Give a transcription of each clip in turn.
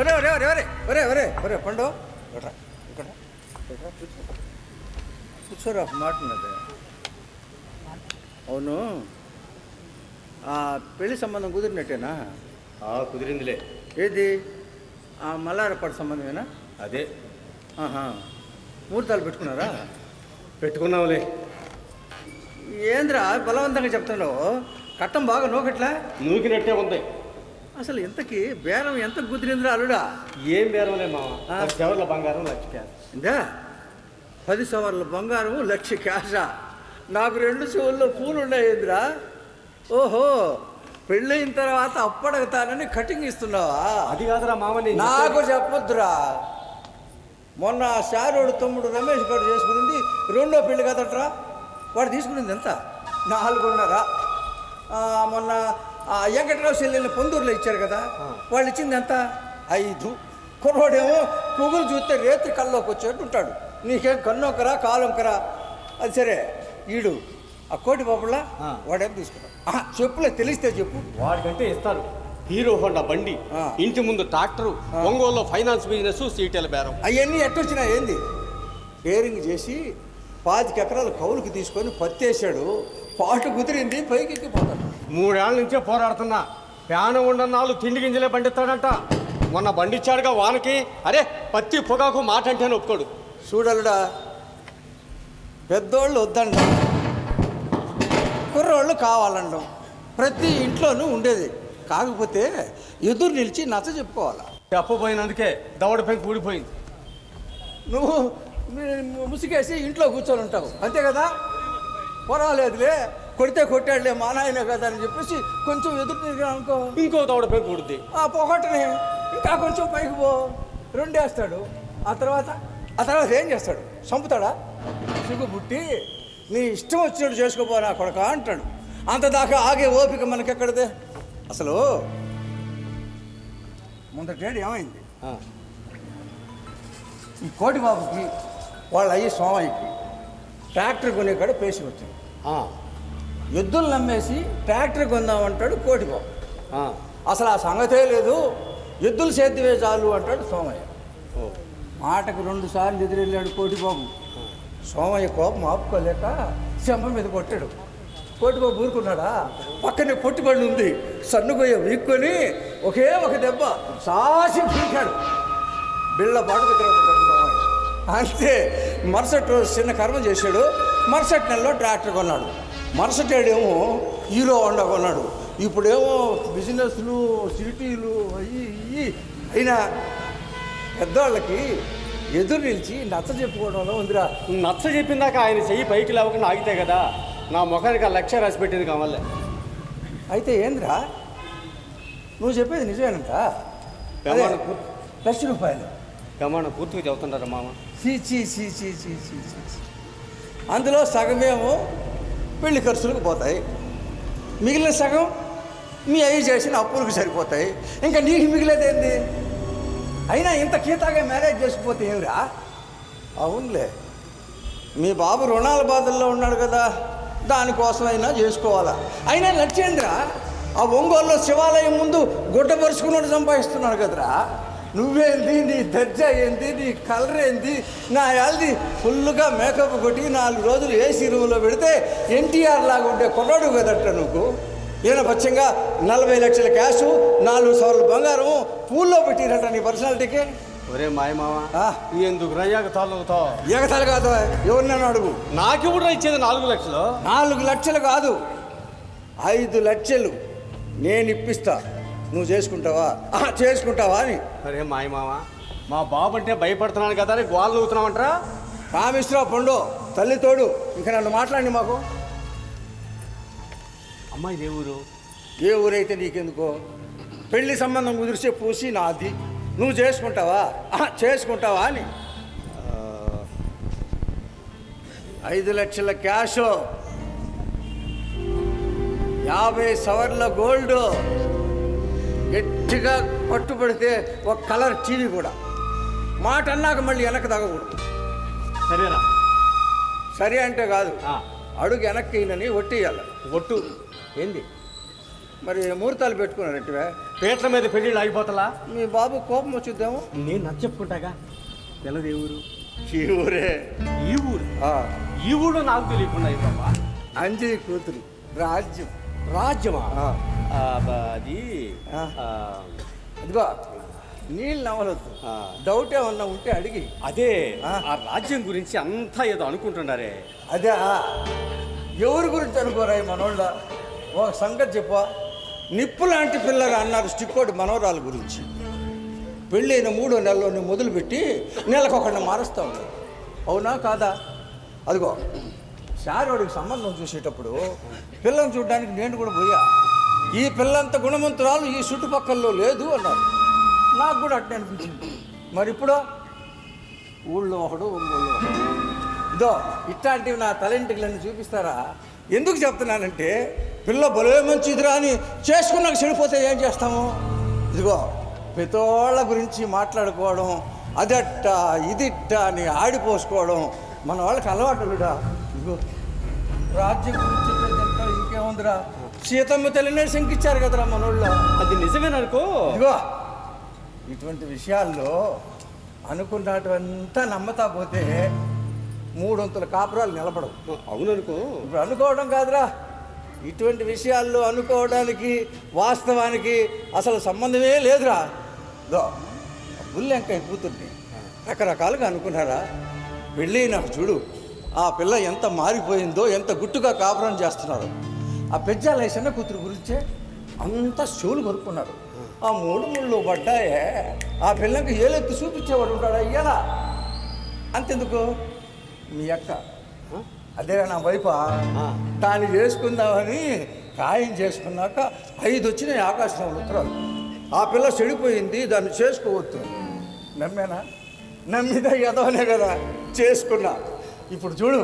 ఒరే ఒరే ఒరే ఒరే ఒరే ఒరే ఒరే పండు. ఇక్కడ ఇక్కడ ఇక్కడ కూర్చో కూర్చోరా ఒక మాట ఉన్నది అవును. ఆ పెళ్ళి సంబంధం కుదిరినట్టేనా? ఆ కుదిరిందిలే. ఏది? ఆ మల్లారపాడు సంబంధమేనా? అదే. ఆహా. ముహూర్తాలు పెట్టుకున్నారా? పెట్టుకున్నాంలే. ఏంద్రా బలవంతంగా చెప్తున్నావు? కట్టం బాగా నోకట్లా? నూకినట్టే ఉంది. అసలు ఇంతకి బేరం ఎంత కుదిరిందిరా అల్లుడా? ఏం బేరంలే మామ. బంగారం లక్ష ఇందా? పది సవర్ల బంగారం లక్ష క్యాషా? నాకు రెండు చెవుల్లో పూలు ఉన్నాయేంద్రా ఓహో పెళ్ళయిన తర్వాత అప్పడగతానని కటింగ్ ఇస్తున్నావా? అది కాదురా మామ నేను నాకు చెప్పొద్దురా. మొన్న శారోడు తమ్ముడు రమేష్ గారు చేసుకునింది రెండో పెళ్ళి కదట్రా? వాడు తీసుకునింది ఎంత? నాలుగున్నర. మొన్న ఆ వెంకట్రావు చెల్లెల్ని పొందూరులో ఇచ్చారు కదా వాళ్ళు ఇచ్చింది ఎంత? ఐదు. కుర్రోడేమో పువ్వులు చూస్తే రేత్రి కల్లోకి వచ్చేట్టు ఉంటాడు. నీకేం కన్నొకరా కాలొకరా? అది సరే ఈడు ఆ కోటి బాబులా. వాడేం తీసుకున్నాడు? చెప్పులే తెలిస్తే చెప్పు. వాడికంటే ఇస్తారు హీరో హోండా బండి. ఇంటి ముందు ట్రాక్టరు ఒంగోలులో ఫైనాన్స్ బిజినెస్ సీటెల బేరం. అవన్నీ ఎట్టొచ్చినా ఏంది? బేరింగ్ చేసి పాతిక ఎకరాలు కౌలుకి తీసుకొని పత్తేసాడు పాటు కుదిరింది పైకి ఎక్కిపోతాడు మూడేళ్ళ నుంచే పోరాడుతున్నా. ప్యానం ఉండన్నాళ్ళు తిండి గింజలే పండిస్తాడంట. మొన్న బండిచ్చాడుగా వానకి. అరే పత్తి పొగాకు మాట అంటే ఒప్పుకోడు. చూడలుడా పెద్దోళ్ళు వద్దండం కుర్రోళ్ళు కావాలండం ప్రతి ఇంట్లోనూ ఉండేది. కాకపోతే ఎదురు నిలిచి నచ్చ చెప్పుకోవాలా? చెప్పబోయినందుకే దవడ పెంకి ఊడిపోయింది. నువ్వు ముసుగేసి ఇంట్లో కూర్చొని ఉంటావు అంతే కదా? పర్వాలేదులే. కొడితే కొట్టాడులే మా నాయనే కదా అని చెప్పేసి కొంచెం ఎదురు తిరిగా అనుకో. ఇంకో దవడ పెంకి ఊడుద్ది ఆ పొగట్టని ఇంకా కొంచెం పైకి పో. రెండేస్తాడు. ఆ తర్వాత ఆ తర్వాత ఏం చేస్తాడు? చంపుతాడా? సిగ్గు పుట్టి నీ ఇష్టం వచ్చినట్టు చేసుకోపో నా కొడక అంటాడు. అంతదాకా ఆగే ఓపిక మనకెక్కడదే? అసలు ముందటేడు ఏమైంది? ఆ, ఈ కోటి బాబుకి వాళ్ళ అయ్యి సోమయ్యకి ట్రాక్టర్ కొనే కాడ పేసి వచ్చింది. ఆ, ఎద్దులు నమ్మేసి ట్రాక్టర్ కొందామంటాడు కోటి బాబు ఆ. అసలు ఆ సంగతే లేదు. ఎద్దులు సేద్యమే చాలు అంటాడు సోమయ్య. ఓ, మాటకు రెండు సార్లు ఎదురెళ్ళాడు కోటిబాబు. సోమయ్య కోపం ఆపుకోలేక చెంప మీద కొట్టాడు. కోటిబాబు ఊరుకున్నాడా? పక్కనే పొట్టిబండి ఉంది. సన్నుగొయ్య వీక్కొని ఒకే ఒక దెబ్బ సాసి పీకాడు. బిళ్ళ పాటు దగ్గర అంతే. మరుసటి రోజు చిన్న కర్మ చేశాడు. మరుసటి నెలలో ట్రాక్టర్ కొన్నాడు. మరుసటేడేమో ఈలో వండ కొన్నాడు. ఇప్పుడేమో బిజినెస్లు సిటీలు అయ్యి ఇవి అయినా పెద్దవాళ్ళకి ఎదురు నిలిచి నచ్చ చెప్పుకోవడంలో ఉందిరా. నచ్చ చెప్పిందాక ఆయన చెయ్యి పైకి లేవకుండా ఆగితే కదా నా ముఖానికి ఆ లక్ష్య రాసి పెట్టింది కావాలే. అయితే ఏంద్రా? నువ్వు చెప్పేది నిజమేనంట? లక్ష రూపాయలు. ప్రమాణం పూర్తిగా చెబుతుంటారా మామ? సి అందులో సగమేమో పెళ్ళి ఖర్చులకు పోతాయి. మిగిలిన సగం మీ అయ్యి చేసిన అప్పులకు సరిపోతాయి. ఇంకా నీకు మిగిలేదేంది అయినా ఇంత కీతాగా మ్యారేజ్ చేసుకుపోతే ఏమిరా? అవునులే. మీ బాబు రుణాల బాధల్లో ఉన్నాడు కదా దానికోసమైనా చేసుకోవాలా? అయినా లక్ష్యేంద్ర ఆ ఒంగోలులో శివాలయం ముందు గుడ్డ పరుచుకున్నాడు సంపాదిస్తున్నాడు కదరా? నువ్వేంది? నీ దర్జా ఏంది? నీ కలర్ ఏంది? నా యాల్ది ఫుల్గా మేకప్ కొట్టి నాలుగు రోజులు ఏసీ రూమ్లో పెడితే ఎన్టీఆర్ లాగా ఉండే కొన్నాడు కదట్ట నువ్వు. ఈయన పచ్చంగా నలభై లక్షల క్యాషు నాలుగు సవర్ల బంగారం పూల్లో పెట్టిరట నీ పర్సనాలిటీకి. ఒరే మాయ మామ ఆ. ఎందుకు ఎగతాలు కాదు ఎవరినైనా అడుగు. నాకెప్పుడు ఇచ్చేది నాలుగు లక్షలు? నాలుగు లక్షలు కాదు ఐదు లక్షలు నేను ఇప్పిస్తా. నువ్వు చేసుకుంటావా? చేసుకుంటావా అని. అరే మాయ మామ మా బాబు అంటే భయపడుతున్నాను కదా అని గోళ్ళు అవుతున్నామంటారా రామేశ్వరరావు పండు తల్లి తోడు ఇంకా నన్ను మాట్లాడి మాకు. అమ్మాయి ఏ ఊరు? ఏ ఊరైతే నీకెందుకో? పెళ్ళి సంబంధం కుదిరిసే పూసి నాది. నువ్వు చేసుకుంటావా? చేసుకుంటావా అని. ఐదు లక్షల క్యాష్. యాభై సవర్ల గోల్డ్. గట్టిగా పట్టుబడితే ఒక కలర్ టీవీ కూడా. మాట అన్నాక మళ్ళీ వెనక్కి తగ్గకూడదు సరేనా? సరే అంటే కాదు. అడుగు వెనక్కి ఒట్టేయాలి ఒట్టు. ఏంది? మరి ముహూర్తాలు పెట్టుకున్నారట్టువే పీటల మీద పెళ్ళిళ్ళు ఆగిపోతలా? మీ బాబు కోపం వచ్చిద్దాము? నేను నచ్చ చెప్పుకుంటాగా? ఏ ఊరు. ఈ ఊరే. ఈ ఊరు? ఈ ఊళ్ళో నాకు తెలియకుండా బాబా అంజలి కూతురు. రాజ్యం. రాజ్యమా? అది ఇదిగో నీళ్ళు నవ్వలొద్దు. డౌట్ ఏమన్నా ఉంటే అడిగి. అదే ఆ. రాజ్యం గురించి అంతా ఏదో అనుకుంటున్నారే. అదే ఎవరి గురించి అనుకోరా ఈ మనోళ్ళ? ఒక సంగతి చెప్ప. నిప్పు లాంటి పిల్లలు అన్నారు స్టిక్కోటి మనోరాల గురించి. పెళ్ళైన మూడో నెలలోనే మొదలుపెట్టి నెలకొకడిని మారుస్తూ ఉంది. అవునా కాదా? అదిగో శారోడికి సంబంధం చూసేటప్పుడు పిల్లని చూడడానికి నేను కూడా పోయా. ఈ పిల్లంత గుణవంతురాలు ఈ చుట్టుపక్కల్లో లేదు అన్నారు. నాకు కూడా అట్నే అనిపించింది. మరి ఇప్పుడు? ఊళ్ళో ఒకడు ఊళ్ళో ఇదో ఇట్లాంటివి నా తలెంటికలన్నీ చూపిస్తారా? ఎందుకు చెప్తున్నానంటే పిల్ల బలే మంచిదిరా అని చేసుకున్నాక చెడిపోతే ఏం చేస్తాము? ఇదిగో పెతోళ్ళ గురించి మాట్లాడుకోవడం అదట్ట ఇదిట్ట అని ఆడిపోసుకోవడం మన వాళ్ళకి అలవాటులుడా ఇదిగో రాజ్యం గురించి ఇంకేముందిరా సీతమ్మ తల్లినే శంకిచ్చారు కదరా మనోళ్ళు. అది నిజమేననుకో ఇదిగో ఇటువంటి విషయాల్లో అనుకున్నటువంతా నమ్మతా పోతే మూడొంతుల కాపురాలు నిలబడవు. అవుననుకో ఇప్పుడు అనుకోవడం కాదురా. ఇటువంటి విషయాల్లో అనుకోవడానికి వాస్తవానికి అసలు సంబంధమే లేదురా. దో బుల్లెంకాయ కూతుర్ని రకరకాలుగా అనుకున్నారా? వెళ్ళి నాకు చూడు ఆ పిల్ల ఎంత మారిపోయిందో ఎంత గుట్టుగా కాపురం చేస్తున్నారు. ఆ పెజ్జాల చిన్న కూతురు గురించే అంతా చెవులు కొనుక్కున్నారు ఆ మూడు ముళ్ళు పడ్డాయే. ఆ పిల్లకి ఏలెత్తి చూపించేవాడు ఉంటాడా? ఇయ్యాలా? అంతెందుకు? మీ అక్క అదే నా వైపు. దాన్ని చేసుకుందామని ఖాయం చేసుకున్నాక ఐదు వచ్చినాయి ఆకాశంలో ఉత్తరాలు. ఆ పిల్ల చెడిపోయింది దాన్ని చేసుకోవద్దు. నమ్మేనా? నమ్మిద ఎదవనే కదా? చేసుకున్నా. ఇప్పుడు చూడు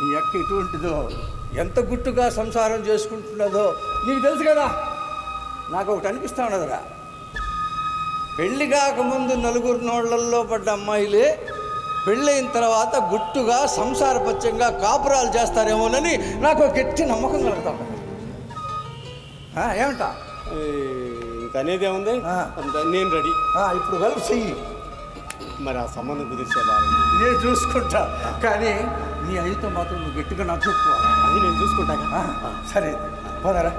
మీ అక్క ఎటువంటిదో. ఎంత గుట్టుగా సంసారం చేసుకుంటున్నదో నీకు తెలుసు కదా. నాకు ఒకటి అనిపిస్తా ఉన్నదిరా. పెళ్ళి కాకముందు నలుగురు నోళ్ళల్లో పడ్డ అమ్మాయిలే పెళ్ళైన తర్వాత గుట్టుగా సంసారపత్యంగా కాపురాలు చేస్తారేమోనని నాకు ఒక గట్టి నమ్మకం కలుగుతా ఏమంటా? అనేది ఏముంది? నేను రెడీ. ఇప్పుడు వెల్ప్ చెయ్యి. మరి ఆ సంబంధం కుదిర్చే బాగుంది నేను చూసుకుంటా. కానీ నీ అయ్యతో మాత్రం నువ్వు గట్టిగా నాకు చెప్పుకోవాలి అది నేను చూసుకుంటాగా? సరే పోదారా.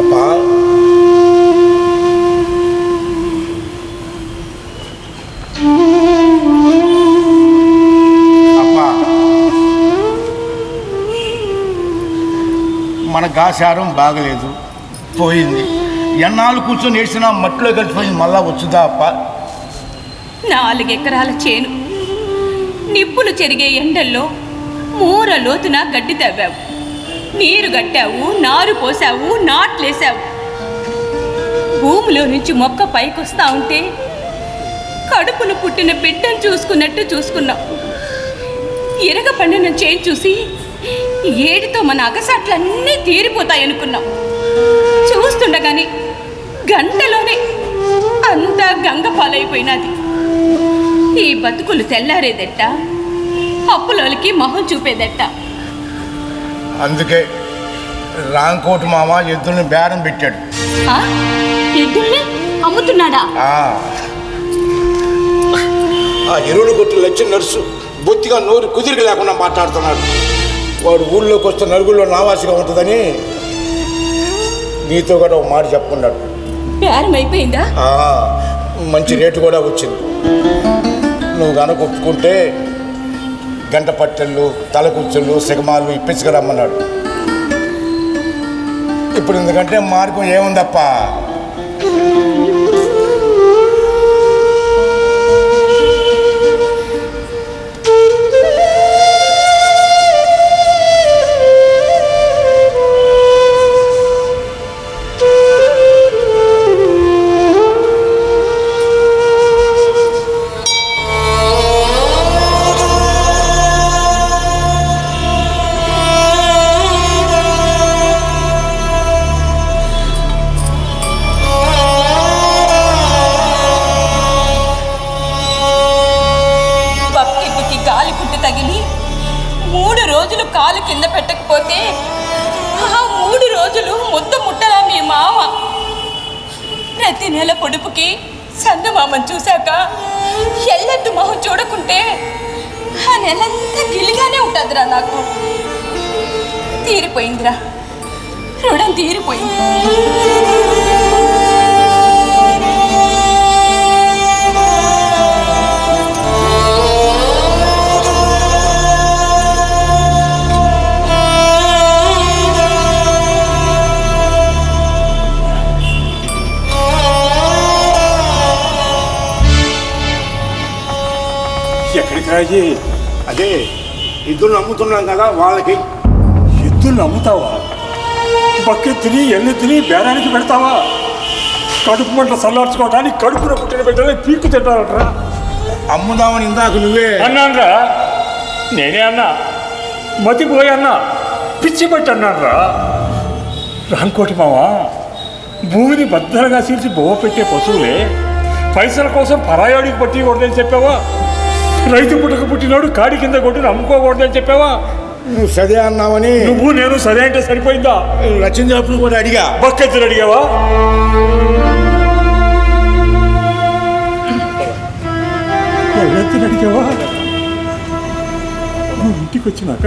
అప్పా మన గాశారం బాగలేదు పోయింది. ఎన్నాళ్ళు కూర్చొని ఏడ్చినా మట్టిలో కలిసిపోయి మళ్ళా వచ్చుదా? అప్ప నాలుగెకరాల చేను. నిప్పులు చెరిగే ఎండల్లో మూర లోతున గడ్డి తవ్వావు. నీరు గట్టావు నారు పోసావు నాట్లేసావు భూమిలో నుంచి మొక్క పైకొస్తా ఉంటే కడుపును పుట్టిన బిడ్డను చూసుకున్నట్టు చూసుకున్నావు. ఎరగ పండిన చేయి చూసి ఏడితో మన అగసాట్లన్నీ తీరిపోతాయనుకున్నాం చూస్తుండగానే గంటలోనే అంతా గంగ పాలైపోయినది. ఈ బతుకులు తెల్లారేదెట్ట? అప్పులోలికి మొహం చూపేదెట్ట? అందుకే రాంకోటి మామ ఎద్దుల్ని బేరం పెట్టాడు. ఆ? ఎద్దుల్ని అమ్ముతున్నాడా? ఆ. ఆ ఎరువులు కొట్టి లచ్చి నర్సు బొత్తిగా నోరు కుదిరిక లేకుండా మాట్లాడుతున్నాడు. వాడు ఊళ్ళోకి వస్తే నలుగురిలో నావాసిగా ఉంటుందని నీతో కూడా ఒక మాట చెప్పుకున్నాడు. బేరం అయిపోయిందా? మంచి రేటు కూడా వచ్చింది. నువ్వు కనుక ఒప్పుకుంటే గంట పట్టెళ్ళు తలకుచ్చుళ్ళు సిగమాలు ఇప్పించుకురమ్మన్నాడు. ఇప్పుడు ఎందుకంటే మార్గం ఏముందప్ప? సందమామని చూశాక ఎల్లెత్తు మొహం చూడకుంటే ఆ నెలంతా గిలిగానే ఉంటుందిరా నాకు. తీరిపోయిందిరా. రుణం తీరిపోయింది. రాజీ అదే ఇద్దరు నమ్ముతున్నాం కదా వాళ్ళకి. ఎద్దులు అమ్ముతావా బక్కెత్తిని ఎన్నెత్తిని బేరానికి పెడతావా? కడుపు మంట చల్లార్చుకోవడానికి కడుపున పుట్టిన బిడ్డలే పీక్కు తింటారట్రా. అమ్ముదామని ఇందాక నువ్వే. అన్నాన్రా? నేనే అన్నా. మతిపోయి అన్నా. పిచ్చి పట్టి అన్నాన్రా. రాంకోటి మావా భూమిని భద్రంగా చీల్చి బొవ్వ పెట్టే పశువులే పైసల కోసం పరాయాడికి పట్టికూడదని చెప్పావా? రైతు పుట్టక పుట్టినాడు కాడి కింద కొట్టి అమ్ముకోకూడదని చెప్పావా? నువ్వు సదే అన్నావని నువ్వు నేను సరే అంటే సరిపోయిందా? రచించినప్పుడు కూడా అడిగా. బక్కెత్తులు అడిగావా? ఎవరెత్తులు అడిగావా? నువ్వు ఇంటికి వచ్చినాక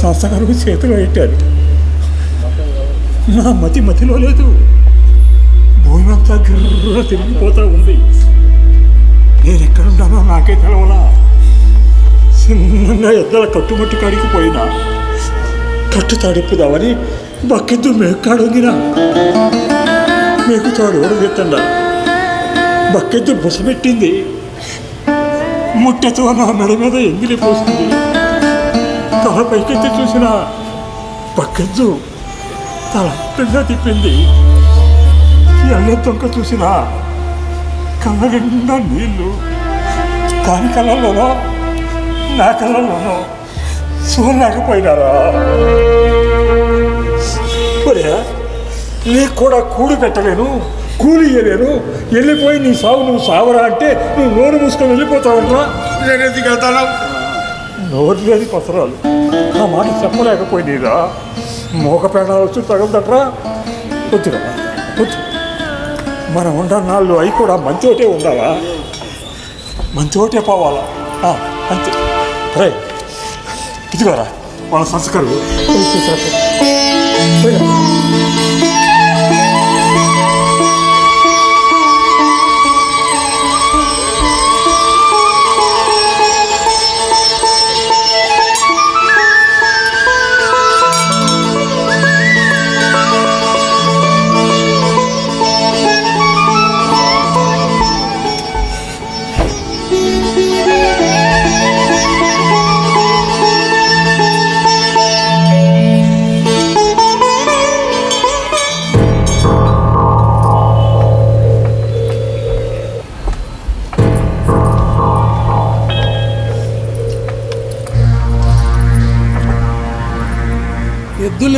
సంస్థగారు చేతిలో పెట్టారు. నా మతి మతిలో లేదు. భూమి అంతా గిర్ర తిరిగిపోతా ఉంది. నేను ఎక్కడున్నానో నాకే తెలవలా. చిన్న ఎద్దల కట్టుమట్టు కాడికి పోయినా. కట్టు తడిపుదామని బక్కెద్దు మేకాడొంగినా. మేకుతాడు ఓడగెత్తండా బక్కెద్దు బుసపెట్టింది ముట్టెతో నా మెడ మీద ఎంగిలి పోసింది. తల పైకెత్తి చూసిన బక్కెద్దు తల తిప్పింది. ఎల్ల తొంక చూసినా కళ్ళ నిండా నీళ్ళు. దాని కళ్ళలోనో నా కళ్ళలోనో చూడలేకపోయినారా నీకు కూడా కూడి పెట్టలేను కూలి ఇయ్యలేను. వెళ్ళిపోయి నీ సావు నువ్వు సావరా అంటే నువ్వు నోరు మూసుకొని వెళ్ళిపోతావురా నేను కదా నోరు లేని పసరాలు. ఆ మాట చెప్పలేకపోయినరా. మోక ప్రాణాలు వచ్చి తగలదట్రా వచ్చిరా వచ్చి మనం ఉండ నాళ్ళు అవి కూడా మంచోటే ఉండాలా? మంచోటే పోవాలా? అంతే. రే ఇదిగోరా వాళ్ళ సంస్కారం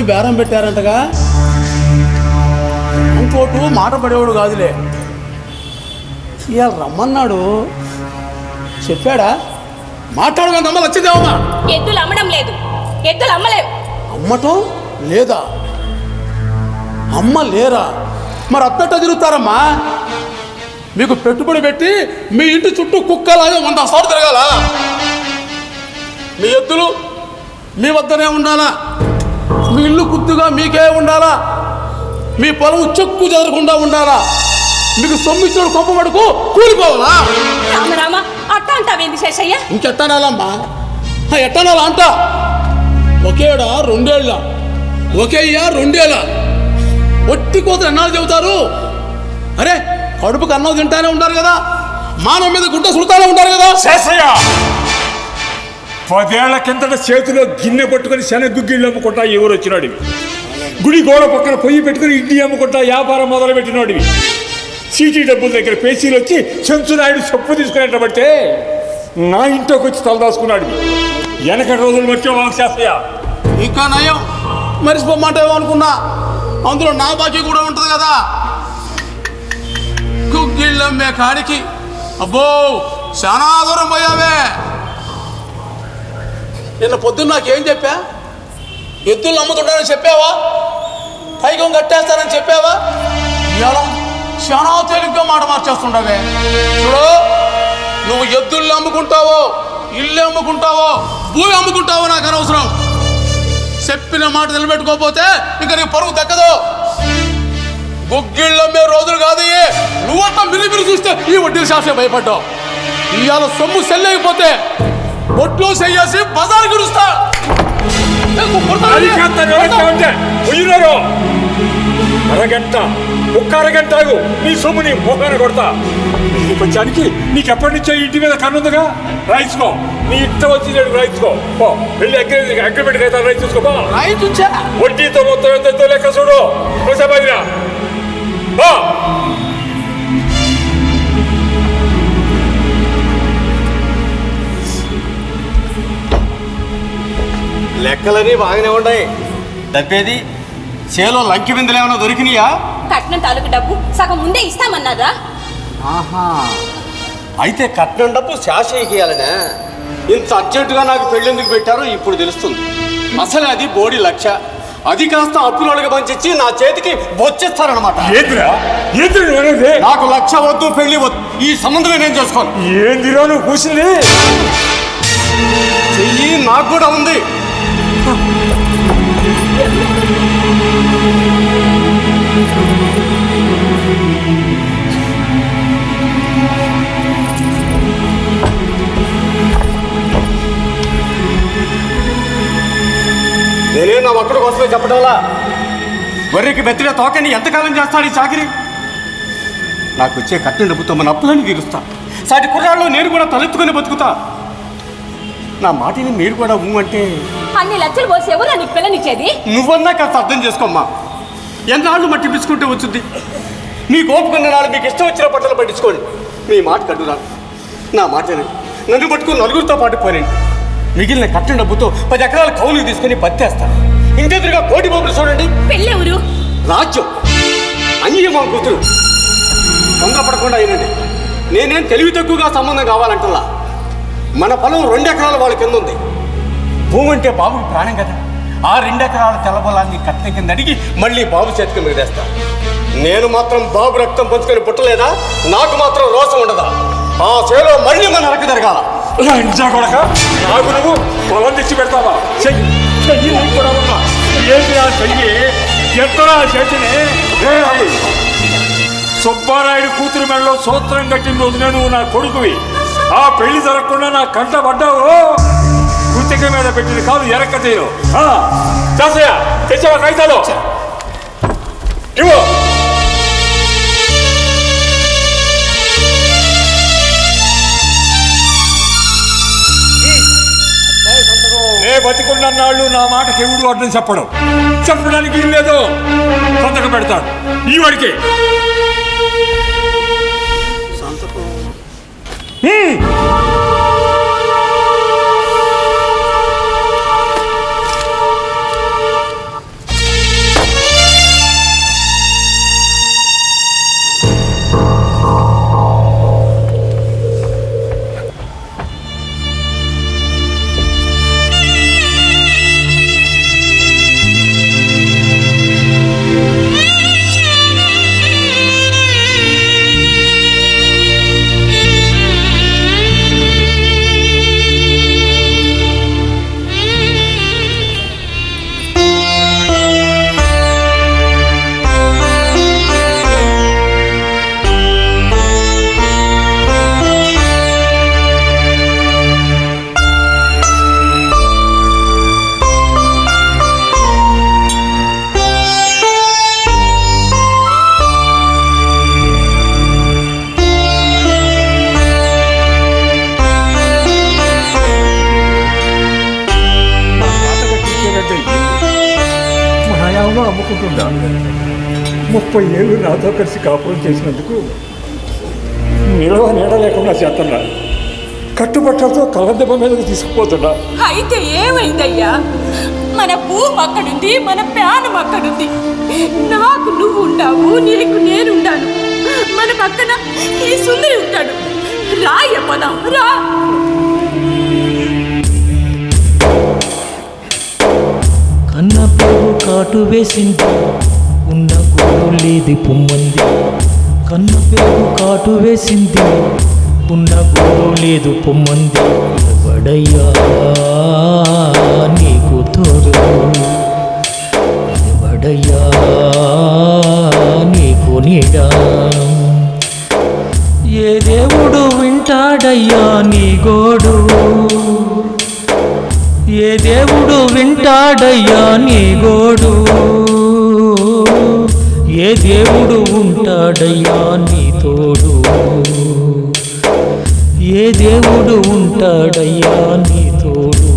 బేరం పెట్టారంటగా? ఇంకోటు మాట పడేవాడు కాదులే. ఇవాళ రమ్మన్నాడు. చెప్పాడా? మాట్లాడమని నమ్మలు వచ్చిందేమమ్మా ఎద్దులు అమ్మడం లేదు. ఎద్దులు అమ్మలేవు. అమ్మటం లేదా? అమ్మ లేరా మరి అత్తట తిరుగుతారమ్మా? మీకు పెట్టుబడి పెట్టి మీ ఇంటి చుట్టూ కుక్కలాగా వంద సార్లు తిరగాల? మీ ఎద్దులు మీ వద్దనే ఉండాలా? మీ ఇల్లు గుర్తుగా మీకే ఉండాలా? మీ పొలం చెక్కు జరగకుండా ఉండాలా? మీకు సొమ్మిచ్చుడు కొంప మడుకు కూలిపోవాలా? రామ రామ అట్ట అంటావేంది శేషయ్య? ఇంకెట్టనాలమ్మా? ఎట్టనాలా అంట? ఒకేడా రెండేళ్ళ. ఒకేయ్యా రెండేళ్ళ. ఒట్టి కోత ఎన్నాళ్ళు చెబుతారు? అరే కడుపుకి అన్నం తింటానే ఉంటారు కదా? మానవ మీద గుడ్డ సుడతానే ఉంటారు కదా? శేషయ్య! పదేళ్ళ కిందట చేతిలో గిన్నె పట్టుకొని శనగుగ్గిళ్ళు అమ్ముకుంటా ఎవరు వచ్చినాడివి? గుడి గోడ పక్కన పొయ్యి పెట్టుకుని ఇడ్లీ అమ్ముకుంటా వ్యాపారం మొదలు పెట్టినాడివి సీటీ డబ్బుల దగ్గర పేచీలు వచ్చి చెంచునాయుడు చెప్పు తీసుకునేటబట్టే నా ఇంట్లోకి వచ్చి తలదాసుకున్నాడు వెనకటి రోజులు వచ్చే వాళ్ళ చేస్తాయా ఇంకా నయం. మరిసిపోమ్మంటావేమో అనుకున్నా. అందులో నా బాకీ కూడా ఉంటుంది కదా. గుగ్గిళ్ళమ్మే కాడికి. అబ్బో చాలా దూరం పోయావే. నిన్న పొద్దున్న నాకేం చెప్పా? ఎద్దులు అమ్ముతుంటానని చెప్పావా? పైకం కట్టేస్తానని చెప్పావా? ఇవాళ చాలా తేలిగ్గా మాట మార్చేస్తుండవే. చూడు నువ్వు ఎద్దుల్ని అమ్ముకుంటావో ఇల్లు అమ్ముకుంటావో భూమి అమ్ముకుంటావో నాకు అనవసరం. చెప్పిన మాట నిలబెట్టుకోకపోతే ఇక నీ పరువు దక్కదు గుగ్గిళ్ళు అమ్మే రోజులు కాదు ఇవి. నువ్వంతా మిలిమిలి చూస్తే ఈ వడ్డీలు శాస్త్రం భయపడ్డావు. ఇవాళ సొమ్ము సెల్లైపోతే ఒడ్లో చెయ్యేసి బజార్ గురుస్తా. అరగంట ఒక్క అరగంట ఆగు. నీ సొమ్ముని మోకాన కొడతా. నీ కొంచానికి నీకు ఎప్పటి నుంచో ఇంటి మీద కన్నుందిగా? రాయించుకో నీ ఇష్టం వచ్చినట్టు రాయించుకో పో. వెళ్ళి అగ్రి అగ్రిమెంట్ అయితే రాయించుకో పో. వడ్డీతో మొత్తం ఎంతో లెక్క చూడు. ఒకసారి బా లెక్కలని బాగానే ఉన్నాయి. డబ్బేది చేలో లంకి బిందెలు ఏమైనా దొరికినాయా? కట్నం తాలూకు డబ్బు సగం ముందే ఇస్తామన్నారా? ఆహా. అయితే కట్నం డబ్బు శాషయ్యకి ఇవ్వాలనే ఇంత అర్జెంటుగా నాకు పెళ్ళెందుకు పెట్టారో ఇప్పుడు తెలుస్తుంది. అసలు అది బోడి లక్ష. అది కాస్త అప్పులోళ్ళకి పంచిచ్చి నా చేతికి బొచ్చేస్తారనమాట ఏందిరా? ఏంది నువ్వు అనేది నాకు లక్ష వద్దు పెళ్ళి వద్దు. ఈ సంబంధమే నేను చేసుకోను. ఏందిరా నువ్వు కూసింది? చెయ్యి నాకు కూడా ఉంది. నేనే నా ఒక్కడి కోసమే చెప్పడంలా వర్రికి బెత్తిన తోకని ఎంతకాలం చేస్తాడు ఈ చాకరి? నాకు వచ్చే కట్టిన డబ్బుతో మన అప్పులన్నీ తీరుస్తా. సాటి కుర్రాళ్ళు నేను కూడా తలెత్తుకొని బతుకుతా. నా మాటిని మీరు కూడా ఊ అంటే అన్ని లక్షలు పోసి ఎవరు నీకు పిల్లనిచ్చేది? నువ్వన్నా కాస్త అర్థం చేసుకోమ్మా. ఎన్నాళ్ళు మట్టి పిచ్చుకుంటే వచ్చింది మీకు ఓపుకున్న నాళ్ళు మీకు ఇష్టం వచ్చిన బట్టలు పట్టించుకోండి. మీ మాట కట్టురాను నా మాట వినండి. నన్ను పట్టుకుని నలుగురితో పాటు పోనండి మిగిలిన కట్టిన డబ్బుతో పది ఎకరాల కౌలుకి తీసుకుని పత్తేస్తాను ఇంకెదురుగా కోటి బాబులు చూడండి. పెళ్ళెవరు రాజ్యం. అన్య మా కూతురు తొందరపడకుండా అయినండి. నేనేం తెలివి తక్కువగా సంబంధం కావాలంటలా? మన పొలం రెండు ఎకరాల వాళ్ళ కింద ఉంది. భూమి అంటే బాబుకి ప్రాణం కదా. ఆ రెండు ఎకరాల తెల్లబొలాన్ని కట్న కింద అడిగి మళ్ళీ బాబు చేతికి మీదేస్తా నేను మాత్రం బాబు రక్తం పంచుకొని పుట్టలేదా నాకు మాత్రం రోషం ఉండదా? ఆ చేలో మళ్ళీ మన నరక జరగాల లంచా కొడక నాకు నువ్వు పొలం తెచ్చి పెడతావా? చెయ్యి చెయ్యి నీకు కూడా ఉన్నా ఏంటి ఆ చెయ్యి? ఎత్తరా చేతిని! సుబ్బారాయుడు కూతురు మెడలో సూత్రం కట్టిన రోజున నువ్వు నా కొడుకువి. ఆ పెళ్ళి జరగకుండా నా కంట పడ్డావు? కుతిక మీద పెట్టింది కాదు ఎరక్క తీరు. చేసయ్యా తెచ్చావా కాగితాలు? ఇవ్వు. ఏ బతికున్న నాళ్ళు నా మాటకి ఎవడు అడ్డం చెప్పడం. చెప్పడానికి ఏం లేదు. సంతకం పెడతాడు. ఈ వాడికి Hmm. కలిసి కాపురం చేసినందుకు నిలవ నీడ లేకుండా చేస్తున్నా. కట్టుబట్టలతో కళ్ళదెబ్బ మీదకి తీసుకుపోతున్నా. అయితే ఏమైందయ్యా? మన భూమి అక్కడుంది మన ప్రాణం అక్కడుంది. నాకు నువ్వు ఉండావు నీకు నేనుండాను మన పక్కన ఈ సుందరి ఉంటాడు. రాయ పదం రా. కన్న కాటు వేసింది ఉన్న గోడు పొమ్మంది. కన్ను పేరు కాటు వేసింది. ఉన్న గోరు లేదు పొమ్మంది. ఎవడయ్యా నీకు తోడు? ఎవడయ్యా నీకు నీడా? ఏ దేవుడు వింటాడయ్యా నీ గోడు? ఏ దేవుడు వింటాడయ్యా నీ గోడు? దేవుడు ఉంటాడయ్యా నీ తోడు. ఏ దేవుడు ఉంటాడయ్యా నీ తోడు.